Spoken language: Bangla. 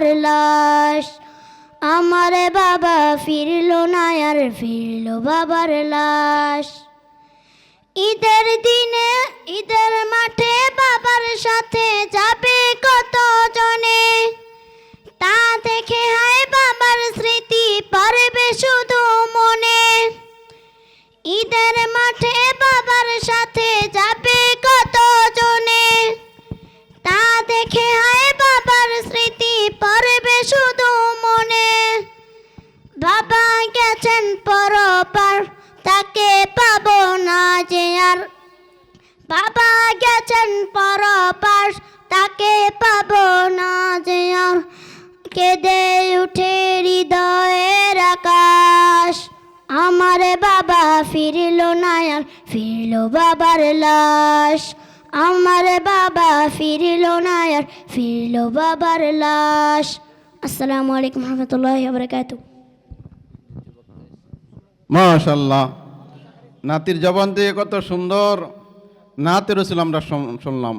বাবার লাশ। আমার বাবা ফিরল না, আর ফিরল বাবার লাশ। ঈদের দিনে, ঈদের মাঠে বাবার সাথে যাবে কত জনে তা দেখে হায় গেছেন পরপার, তাকে পাবো না যে আর। বাবা গেছেন পরপার, তাকে পাবো না যে আর। কেঁদে উঠে হৃদয়ের আকাশ, আমার বাবা ফিরলো না আর, ফিরলো বাবার লাশ। আমার বাবা ফিরলো না আর, ফিরলো বাবার লাশ। আসসালামু আলাইকুম রহমতুল্লাহ বরকাতু মাশাল্লাহ নাতির জবান দিয়ে কত সুন্দর। নাতের রসুল আমরা শুনলাম।